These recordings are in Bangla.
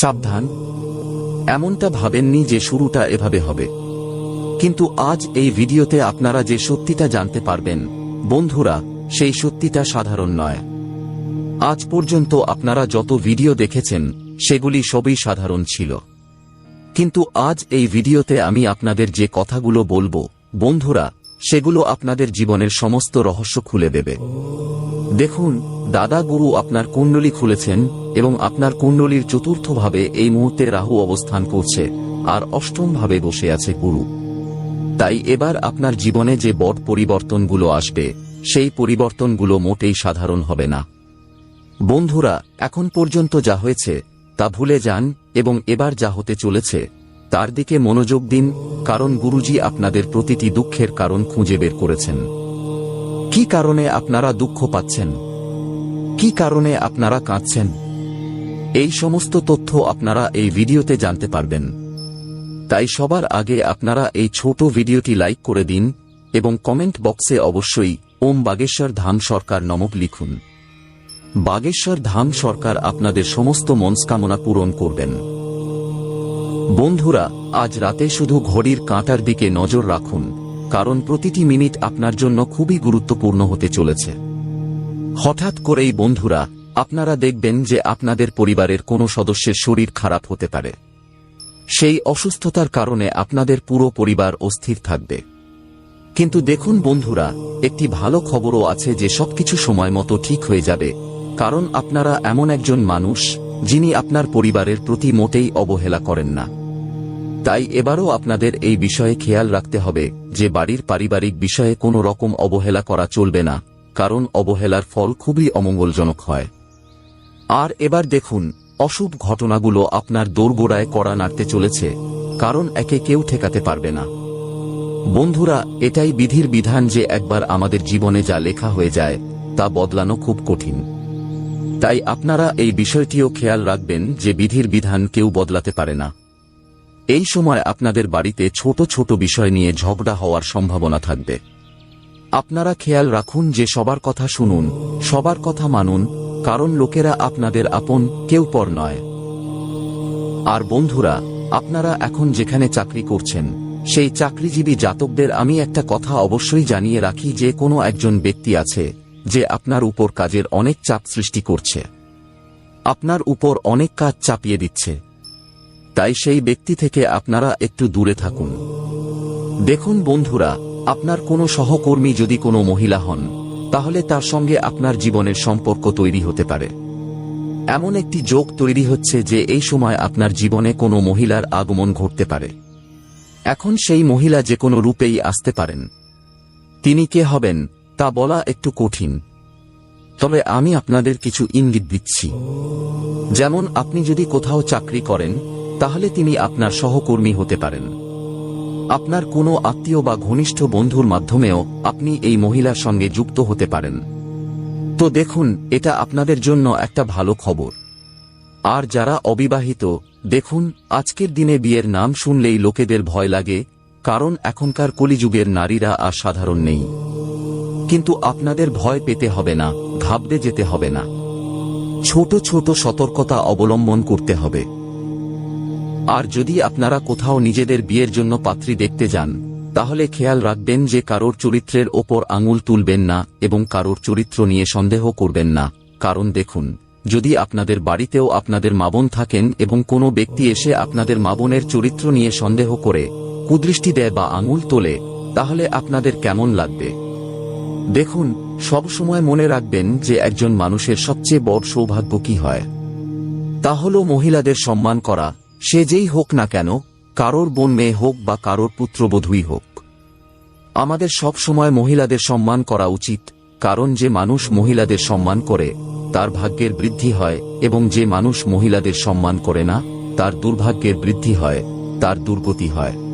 সাবধান। এমনটা ভাবেননি যে শুরুটা এভাবে হবে। কিন্তু আজ এই ভিডিওতে আপনারা যে সত্যিটা জানতে পারবেন, বন্ধুরা, সেই সত্যিটা সাধারণ নয়। আজ পর্যন্ত আপনারা যত ভিডিও দেখেছেন, সেগুলি সবই সাধারণ ছিল। কিন্তু আজ এই ভিডিওতে আমি আপনাদের যে কথাগুলো বলব, বন্ধুরা সেগুলো আপনাদের জীবনের সমস্ত রহস্য খুলে দেবে। দেখুন, দাদা গুরু আপনার কুণ্ডলী খুলেছেন এবং আপনার কুণ্ডলীর চতুর্থভাবে এই মুহূর্তে রাহু অবস্থান করছে, আর অষ্টম ভাবে বসে আছে গুরু। তাই এবার আপনার জীবনে যে বড় পরিবর্তনগুলো আসবে, সেই পরিবর্তনগুলো মোটেই সাধারণ হবে না। বন্ধুরা, এখন পর্যন্ত যা হয়েছে, তা ভুলে যান এবং এবার যা হতে চলেছে তার দিকে মনোযোগ দিন, কারণ গুরুজি আপনাদের প্রতিটি দুঃখের কারণ খুঁজে বের করেছেন। কি কারণে আপনারা দুঃখ পাচ্ছেন? কি কারণে আপনারা কাঁদছেন? এই সমস্ত তথ্য আপনারা এই ভিডিওতে জানতে পারবেন। তাই সবার আগে আপনারা এই ছোট ভিডিওটি লাইক করে দিন এবং কমেন্ট বক্সে অবশ্যই ওম বাগেশ্বর ধাম সরকার নমক লিখুন। বাগেশ্বর ধাম সরকার আপনাদের সমস্ত মনস্কামনা পূরণ করবেন। বন্ধুরা, আজ রাতে শুধু ঘড়ির কাঁটার দিকে নজর রাখুন, কারণ প্রতিটি মিনিট আপনার জন্য খুবই গুরুত্বপূর্ণ হতে চলেছে। হঠাৎ করেই বন্ধুরা, আপনারা দেখবেন যে আপনাদের পরিবারের কোনো সদস্যের শরীর খারাপ হতে পারে। সেই অসুস্থতার কারণে আপনাদের পুরো পরিবার অস্থির থাকবে। কিন্তু দেখুন বন্ধুরা, একটি ভালো খবরও আছে যে সবকিছু সময় মতো ঠিক হয়ে যাবে, কারণ আপনারা এমন একজন মানুষ যিনি আপনার পরিবারের প্রতি মোটেই অবহেলা করেন না। তাই এবারও আপনাদের এই বিষয়ে খেয়াল রাখতে হবে যে বাড়ির পারিবারিক বিষয়ে কোনো রকম অবহেলা করা চলবে না, কারণ অবহেলার ফল খুবই অমঙ্গলজনক হয়। আর এবার দেখুন, অশুভ ঘটনাগুলো আপনার দোরগোড়ায় করা নাড়তে চলেছে, কারণ একে কেউ ঠেকাতে পারবে না। বন্ধুরা, এটাই বিধির বিধান যে একবার আমাদের জীবনে যা লেখা হয়ে যায়, তা বদলানো খুব কঠিন। তাই আপনারা এই বিষয়টিও খেয়াল রাখবেন যে বিধির বিধান কেউ বদলাতে পারে না। এই সময় আপনাদের বাড়িতে ছোট ছোট বিষয় নিয়ে ঝগড়া হওয়ার সম্ভাবনা থাকবে। আপনারা খেয়াল রাখুন যে সবার কথা শুনুন, সবার কথা মানুন, কারণ লোকেরা আপনাদের আপন, কেউ পর নয়। আর বন্ধুরা, আপনারা এখন যেখানে চাকরি করছেন, সেই চাকরিজীবী জাতকদের আমি একটা কথা অবশ্যই জানিয়ে রাখি যে কোনো একজন ব্যক্তি আছে, যে আপনার উপর কাজের অনেক চাপ সৃষ্টি করছে। আপনার উপর অনেক কাজ চাপিয়ে দিচ্ছে। তাই সেই ব্যক্তি থেকে আপনারা একটু দূরে থাকুন। দেখুন বন্ধুরা, আপনার কোনো সহকর্মী যদি কোনো মহিলা হন, তাহলে তার সঙ্গে আপনার জীবনের সম্পর্ক তৈরি হতে পারে। এমন একটি যোগ তৈরি হচ্ছে যে এই সময় আপনার জীবনে কোনো মহিলার আগমন ঘটতে পারে। এখন সেই মহিলা যে কোনো রূপেই আসতে পারেন। তিনি কে হবেন, তা বলা একটু কঠিন। তবে আমি আপনাদের কিছু ইঙ্গিত দিচ্ছি। যেমন, আপনি যদি কোথাও চাকরি করেন, তাহলে তিনি আপনার সহকর্মী হতে পারেন। আপনার কোনো আত্মীয় বা ঘনিষ্ঠ বন্ধুর মাধ্যমেও আপনি এই মহিলার সঙ্গে যুক্ত হতে পারেন। তো দেখুন, এটা আপনাদের জন্য একটা ভালো খবর। আর যারা অবিবাহিত, দেখুন, আজকের দিনে বিয়ের নাম শুনলেই লোকেদের ভয় লাগে, কারণ এখনকার কলিযুগের নারীরা আর সাধারণ নেই। কিন্তু আপনাদের ভয় পেতে হবে না। ঘাবড়ে যেতে হবে না। ছোট ছোট সতর্কতা অবলম্বন করতে হবে। আর যদি আপনারা কোথাও নিজেদের বিয়ের জন্য পাত্রী দেখতে যান, তাহলে খেয়াল রাখবেন যে কারোর চরিত্রের ওপর আঙুল তুলবেন না এবং কারোর চরিত্র নিয়ে সন্দেহ করবেন না। কারণ দেখুন, যদি আপনাদের বাড়িতেও আপনাদের মাবন থাকেন এবং কোনো ব্যক্তি এসে আপনাদের মাবনের চরিত্র নিয়ে সন্দেহ করে, কুদৃষ্টি দেয় বা আঙুল তোলে, তাহলে আপনাদের কেমন লাগবে? দেখুন সব সময় মনে রাখবেন যে একজন মানুষের সবচেয়ে বড় সৌভাগ্য কি হয়। তা হল মহিলাদের সম্মান করা, সে যেই হোক না কেন, কারোর বোন মেয়ে হোক বা কারোর পুত্রবধূই হোক। আমাদের সব সময় মহিলাদের সম্মান করা উচিত, কারণ যে মানুষ মহিলাদের সম্মান করে, তার ভাগ্যের বৃদ্ধি হয়, এবং যে মানুষ মহিলাদের সম্মান করে না, তার দুর্ভাগ্যের বৃদ্ধি হয়, তার দুর্গতি হয়।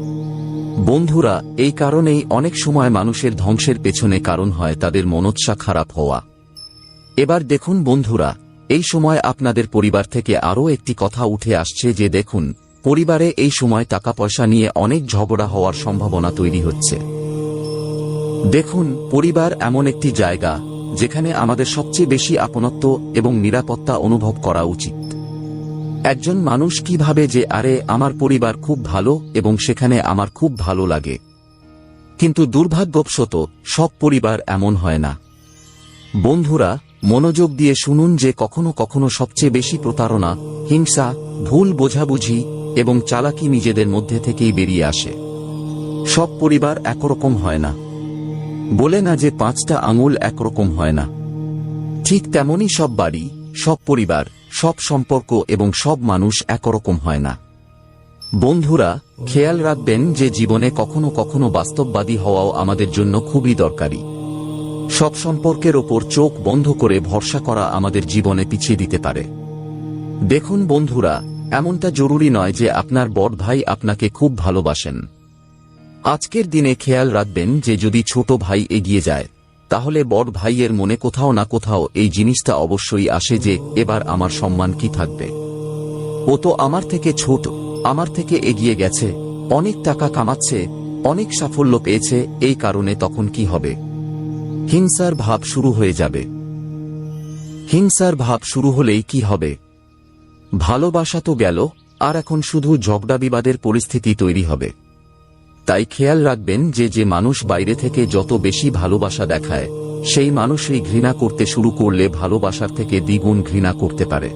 বন্ধুরা, এই কারণেই অনেক সময় মানুষের ধ্বংসের পেছনে কারণ হয় তাদের মনোৎসা খারাপ হওয়া। এবার দেখুন বন্ধুরা, এই সময় আপনাদের পরিবার থেকে আরও একটি কথা উঠে আসছে যে দেখুন, পরিবারে এই সময় টাকা পয়সা নিয়ে অনেক ঝগড়া হওয়ার সম্ভাবনা তৈরি হচ্ছে। দেখুন, পরিবার এমন একটি জায়গা, যেখানে আমাদের সবচেয়ে বেশি আপনত্ব এবং নিরাপত্তা অনুভব করা উচিত। একজন মানুষ কীভাবে যে, আরে, আমার পরিবার খুব ভালো এবং সেখানে আমার খুব ভালো লাগে। কিন্তু দুর্ভাগ্যবশত, সব পরিবার এমন হয় না। বন্ধুরা, মনোযোগ দিয়ে শুনুন যে, কখনো কখনো সবচেয়ে বেশি প্রতারণা, হিংসা, ভুল বোঝাবুঝি এবং চালাকি নিজেদের মধ্যে থেকেই বেরিয়ে আসে। সব পরিবার একরকম হয় না। বলে না যে, পাঁচটা আঙুল একরকম হয় না। ঠিক তেমনই সব বাড়ি, সব পরিবার সব সম্পর্ক এবং সব মানুষ একরকম হয় না। বন্ধুরা, খেয়াল রাখবেন যে জীবনে কখনো কখনো বাস্তববাদী হওয়াও আমাদের জন্য খুবই দরকারি। সব সম্পর্কের ওপর চোখ বন্ধ করে ভরসা করা আমাদের জীবনে পিছিয়ে দিতে পারে। দেখুন বন্ধুরা, এমনটা জরুরি নয় যে আপনার বড় ভাই আপনাকে খুব ভালোবাসেন। আজকের দিনে খেয়াল রাখবেন যে যদি ছোট ভাই এগিয়ে যায় তাহলে বড় ভাইয়ের মনে কোথাও না কোথাও এই জিনিসটা অবশ্যই আসে যে, এবার আমার সম্মান কি থাকবে? ও তো আমার থেকে ছোট, আমার থেকে এগিয়ে গেছে, অনেক টাকা কামাচ্ছে, অনেক সাফল্য পেয়েছে, এই কারণে তখন কি হবে? হিংসার ভাব শুরু হয়ে যাবে। হিংসার ভাব শুরু হলেই কি হবে? ভালোবাসা তো গেল, আর এখন শুধু ঝগড়া বিবাদের পরিস্থিতি তৈরি হবে। তাই খেয়াল রাখবেন যে যে মানুষ বাইরে থেকে যত বেশি ভালোবাসা দেখায়, সেই মানুষই ঘৃণা করতে শুরু করলে ভালোবাসার থেকে দ্বিগুণ ঘৃণা করতে পারে।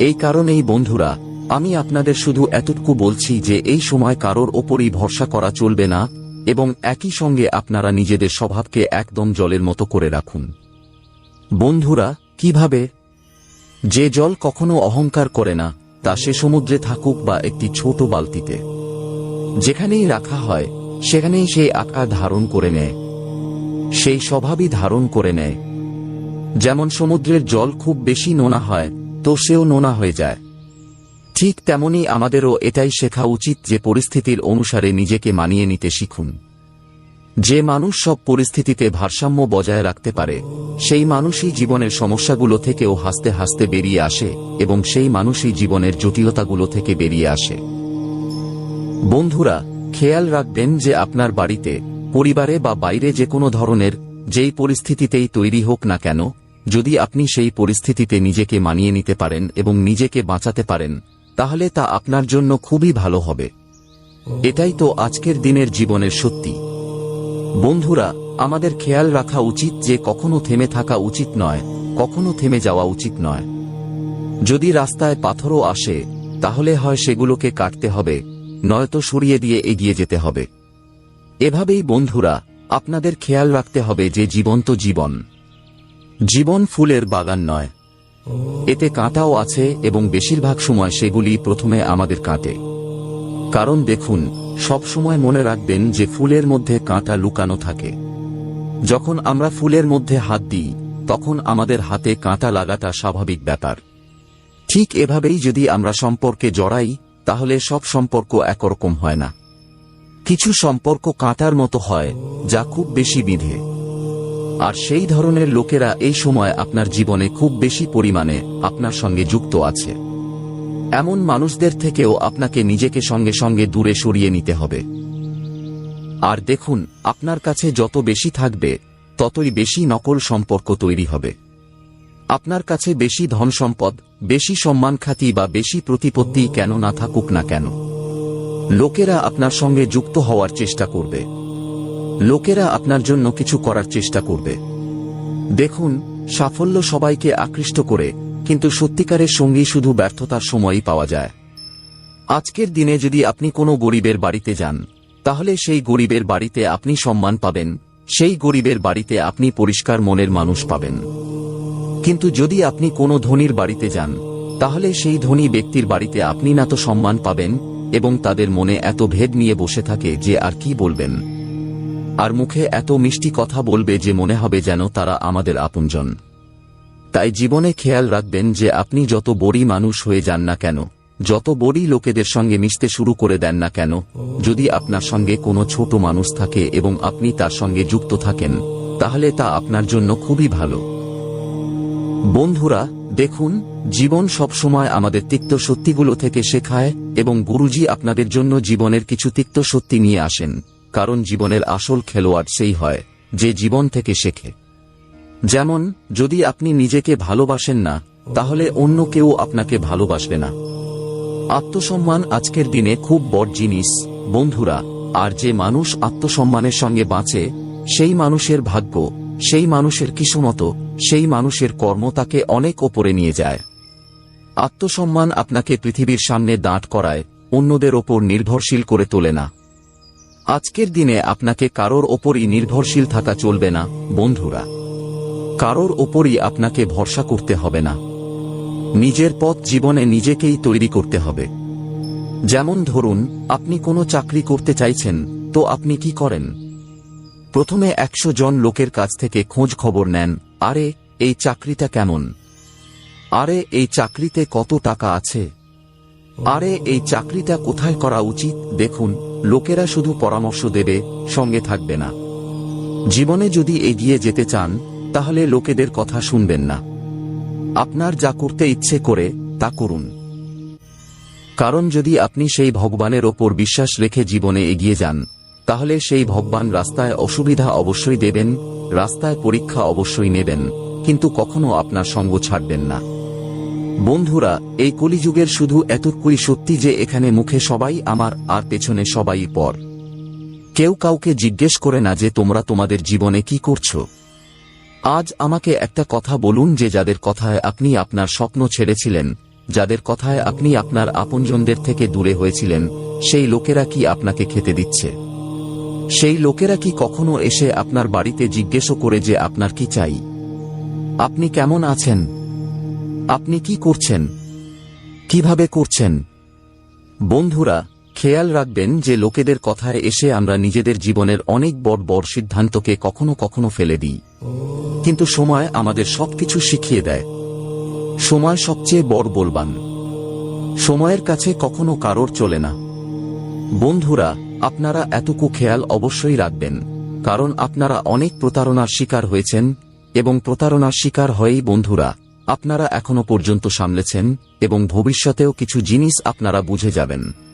এই কারণেই বন্ধুরা, আমি আপনাদের শুধু এতটুকু বলছি যে এই সময় কারোর ওপরই ভরসা করা চলবে না এবং একই সঙ্গে আপনারা নিজেদের স্বভাবকে একদম জলের মতো করে রাখুন। বন্ধুরা, কীভাবে? যে জল কখনো অহংকার করে না, তা সে সমুদ্রে থাকুক বা একটি ছোট বালতিতে। যেখানেই রাখা হয়, সেখানেই সেই আকার ধারণ করে নেয়। সেই স্বভাবই ধারণ করে নেয়। যেমন সমুদ্রের জল খুব বেশি নোনা হয়, তো সেও নোনা হয়ে যায়। ঠিক তেমনি আমাদেরও এটাই শেখা উচিত যে পরিস্থিতির অনুসারে নিজেকে মানিয়ে নিতে শিখুন। যে মানুষ সব পরিস্থিতিতে ভারসাম্য বজায় রাখতে পারে, সেই মানুষই জীবনের সমস্যাগুলো থেকেও হাসতে হাসতে বেরিয়ে আসে এবং সেই মানুষই জীবনের জটিলতাগুলো থেকে বেরিয়ে আসে। বন্ধুরা, খেয়াল রাখবেন যে আপনার বাড়িতে, পরিবারে বা বাইরে যে কোনো ধরনের, যেই পরিস্থিতিতেই তৈরি হোক না কেন, যদি আপনি সেই পরিস্থিতিতে নিজেকে মানিয়ে নিতে পারেন এবং নিজেকে বাঁচাতে পারেন, তাহলে তা আপনার জন্য খুবই ভালো হবে। এটাই তো আজকের দিনের জীবনের সত্যি। বন্ধুরা, আমাদের খেয়াল রাখা উচিত যে কখনো থেমে থাকা উচিত নয়, কখনো থেমে যাওয়া উচিত নয়। যদি রাস্তায় পাথরও আসে, তাহলে হয় সেগুলোকে কাটতে হবে নয়তো সরিয়ে দিয়ে এগিয়ে যেতে হবে। এভাবেই বন্ধুরা, আপনাদের খেয়াল রাখতে হবে যে জীবন্ত জীবন। জীবন ফুলের বাগান নয়। এতে কাঁটাও আছে এবং বেশিরভাগ সময় সেগুলি প্রথমে আমাদের কাটে। কারণ দেখুন, সব সময় মনে রাখবেন যে ফুলের মধ্যে কাঁটা লুকানো থাকে। যখন আমরা ফুলের মধ্যে হাত দিই, তখন আমাদের হাতে কাঁটা লাগাটা স্বাভাবিক ব্যাপার। ঠিক এভাবেই যদি আমরা সম্পর্কে জড়াই তাহলে সব সম্পর্ক একরকম হয় না। কিছু সম্পর্ক কাঁটার মতো হয়, যা খুব বেশি বিধে। আর সেই ধরনের লোকেরা এই সময় আপনার জীবনে খুব বেশি পরিমাণে আপনার সঙ্গে যুক্ত আছে। এমন মানুষদের থেকেও আপনাকে নিজেকে সঙ্গে সঙ্গে দূরে সরিয়ে নিতে হবে। আর দেখুন, আপনার কাছে যত বেশি থাকবে, ততই বেশি নকল সম্পর্ক তৈরি হবে। আপনার কাছে বেশি ধন সম্পদ বেশি সম্মান খ্যাতি বা বেশি প্রতিপত্তি কেন না থাকুক না কেন? লোকেরা আপনার সঙ্গে যুক্ত হওয়ার চেষ্টা করবে। লোকেরা আপনার জন্য কিছু করার চেষ্টা করবে। দেখুন, সাফল্য সবাইকে আকৃষ্ট করে, কিন্তু সত্যিকারের সঙ্গী শুধু ব্যর্থতার সময়ই পাওয়া যায়। আজকের দিনে যদি আপনি কোনো গরিবের বাড়িতে যান, তাহলে সেই গরিবের বাড়িতে আপনি সম্মান পাবেন সেই গরিবের বাড়িতে আপনি পরিষ্কার মনের মানুষ পাবেন। কিন্তু যদি আপনি কোনো ধনীর বাড়িতে যান, তাহলে সেই ধনী ব্যক্তির বাড়িতে আপনি না তো সম্মান পাবেন এবং তাদের মনে এত ভেদ নিয়ে বসে থাকে যে আর কি বলবেন। আর মুখে এত মিষ্টি কথা বলবে যে মনে হবে যেন তারা আমাদের আপনজন। তাই জীবনে খেয়াল রাখবেন যে আপনি যত বড়ি মানুষ হয়ে যান না কেন যত বড়ই লোকেদের সঙ্গে মিশতে শুরু করে দেন না কেন, যদি আপনার সঙ্গে কোনো ছোট মানুষ থাকে এবং আপনি তার সঙ্গে যুক্ত থাকেন, তাহলে তা আপনার জন্য খুবই ভালো। বন্ধুরা, দেখুন, জীবন সবসময় আমাদের তিক্ত সত্যিগুলো থেকে শেখায় এবং গুরুজি আপনাদের জন্য জীবনের কিছু তিক্ত সত্যি নিয়ে আসেন, কারণ জীবনের আসল খেলোয়াড় সেই হয়, যে জীবন থেকে শেখে। যেমন, যদি আপনি নিজেকে ভালোবাসেন না, তাহলে অন্য কেউ আপনাকে ভালোবাসবে না। আত্মসম্মান আজকের দিনে খুব বড় জিনিস। বন্ধুরা, আর যে মানুষ আত্মসম্মানের সঙ্গে বাঁচে, সেই মানুষের ভাগ্য, সেই মানুষের কিসমত, সেই মানুষের কর্ম তাকে অনেক ওপরে নিয়ে যায়। আত্মসম্মান আপনাকে পৃথিবীর সামনে দাঁড় করায়, অন্যদের ওপর নির্ভরশীল করে তোলে না। আজকের দিনে আপনাকে কারোর ওপরই নির্ভরশীল থাকা চলবে না, বন্ধুরা। কারোর ওপরই আপনাকে ভরসা করতে হবে না। নিজের পথ জীবনে নিজেকেই তৈরি করতে হবে। যেমন ধরুন, আপনি কোনো চাকরি করতে চাইছেন, তো আপনি কি করেন? প্রথমে একশো জন লোকের কাছ থেকে খোঁজ খবর নেন, আরে, এই চাকরিটা কেমন? আরে, এই চাকরিতে কত টাকা আছে? আরে, এই চাকরিটা কোথায় করা উচিত? দেখুন, লোকেরা শুধু পরামর্শ দেবে, সঙ্গে থাকবে না। জীবনে যদি এগিয়ে যেতে চান, তাহলে লোকেদের কথা শুনবেন না। আপনার যা করতে ইচ্ছে করে, তা করুন। কারণ যদি আপনি সেই ভগবানের ওপর বিশ্বাস রেখে জীবনে এগিয়ে যান, তাহলে সেই ভগবান রাস্তায় অসুবিধা অবশ্যই দেবেন, রাস্তায় পরীক্ষা অবশ্যই নেবেন, কিন্তু কখনো আপনার সঙ্গ ছাড়বেন না। বন্ধুরা, এই কলিযুগের শুধু এতটুকুই সত্যি যে এখানে মুখে সবাই আমার, আর পেছনে সবাই পর। কেউ কাউকে জিজ্ঞেস করে না যে তোমরা তোমাদের জীবনে কি করছ। আজ আমাকে একটা কথা বলুন যে যাদের কথায় আপনি আপনার স্বপ্ন ছেড়েছিলেন, যাদের কথায় আপনি আপনার আপনজনদের থেকে দূরে হয়েছিলেন, সেই লোকেরা কি আপনাকে খেতে দিচ্ছে? সেই লোকেরা কি কখনো এসে আপনার বাড়িতে জিজ্ঞেসও করে যে আপনার কি চাই? আপনি কেমন আছেন? আপনি কি করছেন? কীভাবে করছেন? বন্ধুরা খেয়াল রাখবেন যে লোকেদের কথায় এসে আমরা নিজেদের জীবনের অনেক বড় বড় সিদ্ধান্তকে কখনো কখনো ফেলে দিই। কিন্তু সময় আমাদের সবকিছু শিখিয়ে দেয়। সময় সবচেয়ে বড় বলবান। সময়ের কাছে কখনো কারোর চলে না। বন্ধুরা, আপনারা এতটুকু খেয়াল অবশ্যই রাখবেন, কারণ আপনারা অনেক প্রতারণার শিকার হয়েছেন, এবং প্রতারণার শিকার হয়েই বন্ধুরা, আপনারা এখনও পর্যন্ত সামলেছেন, এবং ভবিষ্যতেও কিছু জিনিস আপনারা বুঝে যাবেন।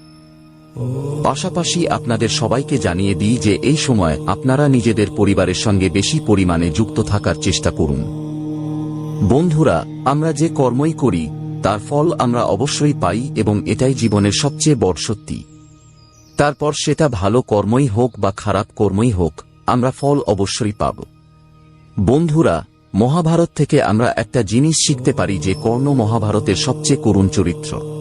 পাশাপাশি আপনাদের সবাইকে জানিয়ে দিই যে এই সময় আপনারা নিজেদের পরিবারের সঙ্গে বেশি পরিমাণে যুক্ত থাকার চেষ্টা করুন। বন্ধুরা, আমরা যে কর্মই করি, তার ফল আমরা অবশ্যই পাই এবং এটাই জীবনের সবচেয়ে বড় সত্যি। তারপর সেটা ভালো কর্মই হোক বা খারাপ কর্মই হোক, আমরা ফল অবশ্যই পাব। বন্ধুরা, মহাভারত থেকে আমরা একটা জিনিস শিখতে পারি যে কর্ণ মহাভারতের সবচেয়ে করুণ চরিত্র।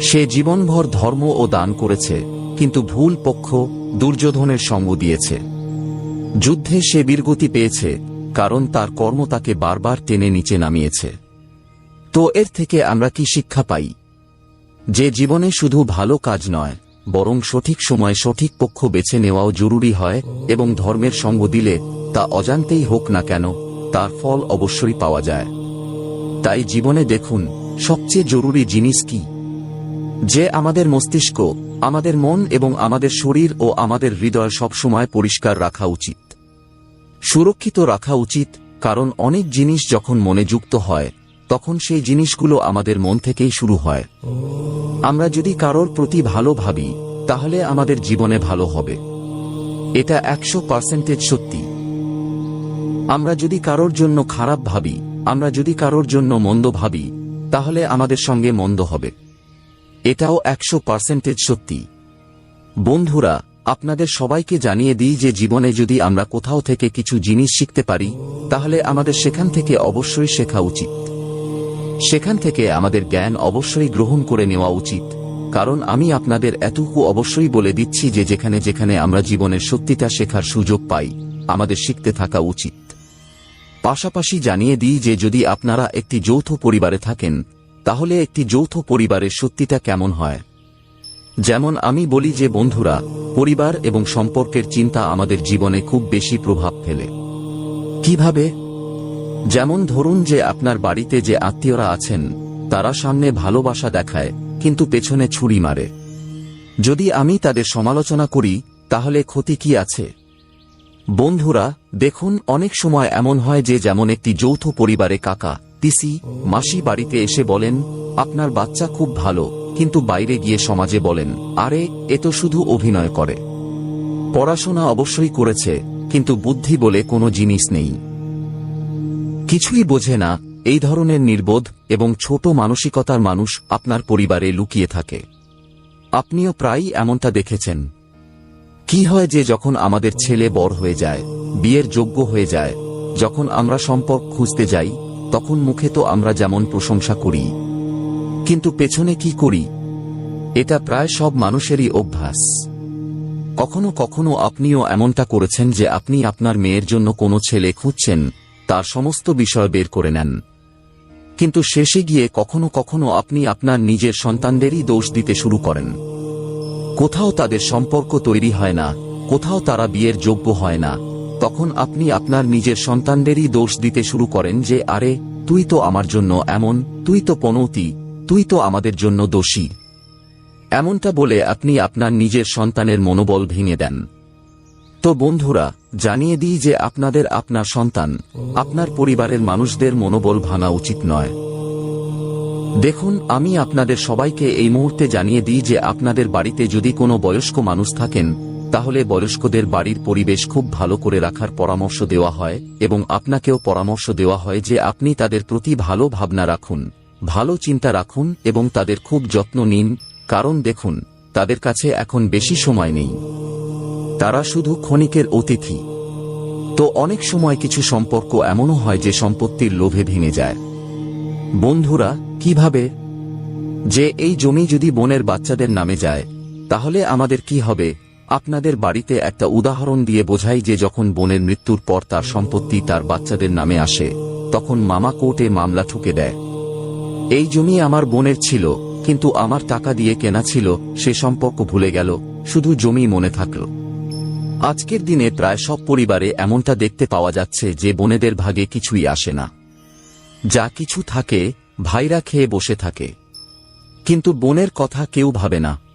সে জীবনভর ধর্ম ও দান করেছে, কিন্তু ভুল পক্ষ দুর্যোধনের সঙ্গ দিয়েছে। যুদ্ধে সে বীরগতি পেয়েছে, কারণ তার কর্ম তাকে বারবার টেনে নিচে নামিয়েছে। তো এর থেকে আমরা কি শিক্ষা পাই? যে জীবনে শুধু ভালো কাজ নয়, বরং সঠিক সময় সঠিক পক্ষ বেছে নেওয়াও জরুরি হয় এবং ধর্মের সঙ্গ দিলে তা অজান্তেই হোক না কেন, তার ফল অবশ্যই পাওয়া যায়। তাই জীবনে দেখুন, সবচেয়ে জরুরি জিনিস কি? যে আমাদের মস্তিষ্ক, আমাদের মন এবং আমাদের শরীর ও আমাদের হৃদয় সবসময় পরিষ্কার রাখা উচিত। সুরক্ষিত রাখা উচিত, কারণ অনেক জিনিস যখন মনে যুক্ত হয়, তখন সেই জিনিসগুলো আমাদের মন থেকেই শুরু হয়। আমরা যদি কারোর প্রতি ভালো ভাবি, তাহলে আমাদের জীবনে ভালো হবে। এটা একশো পার্সেন্টেজ সত্যি। আমরা যদি কারোর জন্য খারাপ ভাবি, আমরা যদি কারোর জন্য মন্দ ভাবি, তাহলে আমাদের সঙ্গে মন্দ হবে। এটাও একশো পার্সেন্টেজ সত্যি। বন্ধুরা, আপনাদের সবাইকে জানিয়ে দিই যে জীবনে যদি আমরা কোথাও থেকে কিছু জিনিস শিখতে পারি, তাহলে আমাদের সেখান থেকে অবশ্যই শেখা উচিত। সেখান থেকে আমাদের জ্ঞান অবশ্যই গ্রহণ করে নেওয়া উচিত। কারণ আমি আপনাদের এতটুকু অবশ্যই বলে দিচ্ছি যে যেখানে যেখানে আমরা জীবনের সত্যিটা শেখার সুযোগ পাই, আমাদের শিখতে থাকা উচিত। পাশাপাশি জানিয়ে দিই যে যদি আপনারা একটি যৌথ পরিবারে থাকেন তাহলে একটি যৌথ পরিবারের সত্যিটা কেমন হয়? যেমন আমি বলি যে, বন্ধুরা, পরিবার এবং সম্পর্কের চিন্তা আমাদের জীবনে খুব বেশি প্রভাব ফেলে। কীভাবে? যেমন ধরুন যে, আপনার বাড়িতে যে আত্মীয়রা আছেন, তারা সামনে ভালোবাসা দেখায়, কিন্তু পেছনে ছুরি মারে। যদি আমি তাদের সমালোচনা করি, তাহলে ক্ষতি কি আছে? বন্ধুরা, দেখুন, অনেক সময় এমন হয় যে, যেমন একটি যৌথ পরিবারে কাকা পিসি, মাসি বাড়িতে এসে বলেন, আপনার বাচ্চা খুব ভালো, কিন্তু বাইরে গিয়ে সমাজে বলেন, আরে, এ তো শুধু অভিনয় করে। পড়াশোনা অবশ্যই করেছে, কিন্তু বুদ্ধি বলে কোনো জিনিস নেই। কিছুই বোঝে না, এই ধরনের নির্বোধ এবং ছোট মানসিকতার মানুষ আপনার পরিবারে লুকিয়ে থাকে। আপনিও প্রায়ই এমনটা দেখেছেন। কি হয় যে যখন আমাদের ছেলে বড় হয়ে যায়, বিয়ের যোগ্য হয়ে যায়, যখন আমরা সম্পর্ক খুঁজতে যাই তখন মুখে তো আমরা যেমন প্রশংসা করি। কিন্তু পেছনে কি করি? এটা প্রায় সব মানুষেরই অভ্যাস। কখনো কখনো আপনিও এমনটা করেছেন যে আপনি আপনার মেয়ের জন্য কোনো ছেলে খুঁজছেন, তার সমস্ত বিষয় বের করে নেন। কিন্তু শেষে গিয়ে কখনো কখনো আপনি আপনার নিজের সন্তানদেরই দোষ দিতে শুরু করেন। কোথাও তাদের সম্পর্ক তৈরি হয় না, কোথাও তারা বিয়ের যোগ্য হয় না। তখন আপনি আপনার নিজের সন্তানদেরই দোষ দিতে শুরু করেন যে, আরে, তুই তো আমার জন্য এমন, তুই তো পনৌতি, তুই তো আমাদের জন্য দোষী। এমনটা বলে আপনি আপনার নিজের সন্তানের মনোবল ভেঙে দেন। তো বন্ধুরা, জানিয়ে দিই যে আপনাদের আপনার সন্তান, আপনার পরিবারের মানুষদের মনোবল ভাঙা উচিত নয়। দেখুন, আমি আপনাদের সবাইকে এই মুহূর্তে জানিয়ে দিই যে, আপনাদের বাড়িতে যদি কোনো বয়স্ক মানুষ থাকেন তাহলে বয়স্কদের বাড়ির পরিবেশ খুব ভালো করে রাখার পরামর্শ দেওয়া হয়, এবং আপনাকেও পরামর্শ দেওয়া হয় যে আপনি তাদের প্রতি ভালো ভাবনা রাখুন, ভালো চিন্তা রাখুন, এবং তাদের খুব যত্ন নিন, কারণ দেখুন, তাদের কাছে এখন বেশি সময় নেই। তারা শুধু ক্ষণিকের অতিথি। তো অনেক সময় কিছু সম্পর্ক এমনও হয় যে সম্পত্তির লোভে ভেঙে যায়। বন্ধুরা, কীভাবে? যে এই জমি যদি বোনের বাচ্চাদের নামে যায়, তাহলে আমাদের কি হবে? আপনাদের বাড়িতে একটা উদাহরণ দিয়ে বোঝাই যে যখন বোনের মৃত্যুর পর তার সম্পত্তি তার বাচ্চাদের নামে আসে, তখন মামা কোর্টে মামলা ঠুকে দেয়। এই জমি আমার বোনের ছিল, কিন্তু আমার টাকা দিয়ে কেনা ছিল, সে সম্পর্ক ভুলে গেল, শুধু জমি মনে থাকল। আজকের দিনে প্রায় সব পরিবারে এমনটা দেখতে পাওয়া যাচ্ছে যে বোনেদের ভাগে কিছুই আসে না। যা কিছু থাকে, ভাইরা খেয়ে বসে থাকে। কিন্তু বোনের কথা কেউ ভাবে না।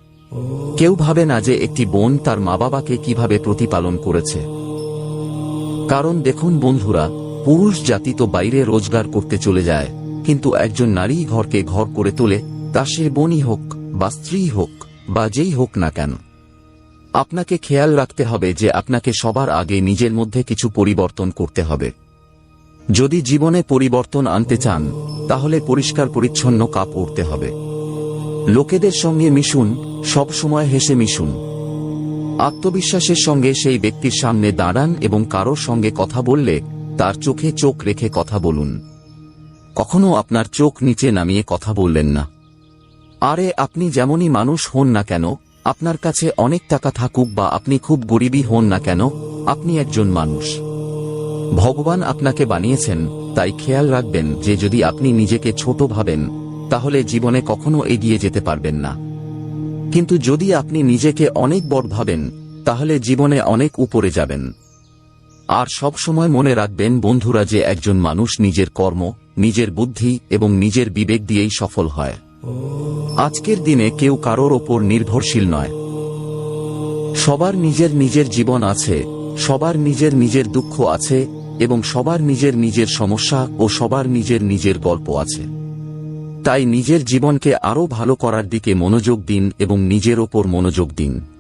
কেউ ভাবে না যে একটি বোন তার মা বাবাকে কীভাবে প্রতিপালন করেছে। কারণ দেখুন বন্ধুরা, পুরুষ জাতি তো বাইরে রোজগার করতে চলে যায়, কিন্তু একজন নারী ঘরকে ঘর করে তোলে, তা সে বোনই হোক বা স্ত্রী হোক বা যেই হোক না কেন। আপনাকে খেয়াল রাখতে হবে যে আপনাকে সবার আগে নিজের মধ্যে কিছু পরিবর্তন করতে হবে। যদি জীবনে পরিবর্তন আনতে চান, তাহলে পরিষ্কার পরিচ্ছন্ন কাপ পরতে হবে। লোকেদের সঙ্গে মিশুন সব সময় হেসে মিশুন। আত্মবিশ্বাসের সঙ্গে সেই ব্যক্তির সামনে দাঁড়ান এবং কারোর সঙ্গে কথা বললে তার চোখে চোখ রেখে কথা বলুন। কখনো আপনার চোখ নিচে নামিয়ে কথা বললেন না। আরে, আপনি যেমনই মানুষ হন না কেন, আপনার কাছে অনেক টাকা থাকুক বা আপনি খুব গরিবই হন না কেন, আপনি একজন মানুষ। ভগবান আপনাকে বানিয়েছেন, তাই খেয়াল রাখবেন যে যদি আপনি নিজেকে ছোট ভাবেন, তাহলে জীবনে কখনো এগিয়ে যেতে পারবেন না। কিন্তু যদি আপনি নিজেকে অনেক বড় ভাবেন, তাহলে জীবনে অনেক উপরে যাবেন। আর সব সময় মনে রাখবেন, বন্ধুরা, যে একজন মানুষ নিজের কর্ম, নিজের বুদ্ধি এবং নিজের বিবেক দিয়েই সফল হয়। আজকের দিনে কেউ কারোর ওপর নির্ভরশীল নয়। সবার নিজের নিজের জীবন আছে, সবার নিজের নিজের দুঃখ আছে এবং সবার নিজের নিজের সমস্যা ও সবার নিজের নিজের গল্প আছে। তাই নিজের জীবনকে আরও ভালো করার দিকে মনোযোগ দিন এবং নিজের ওপর মনোযোগ দিন।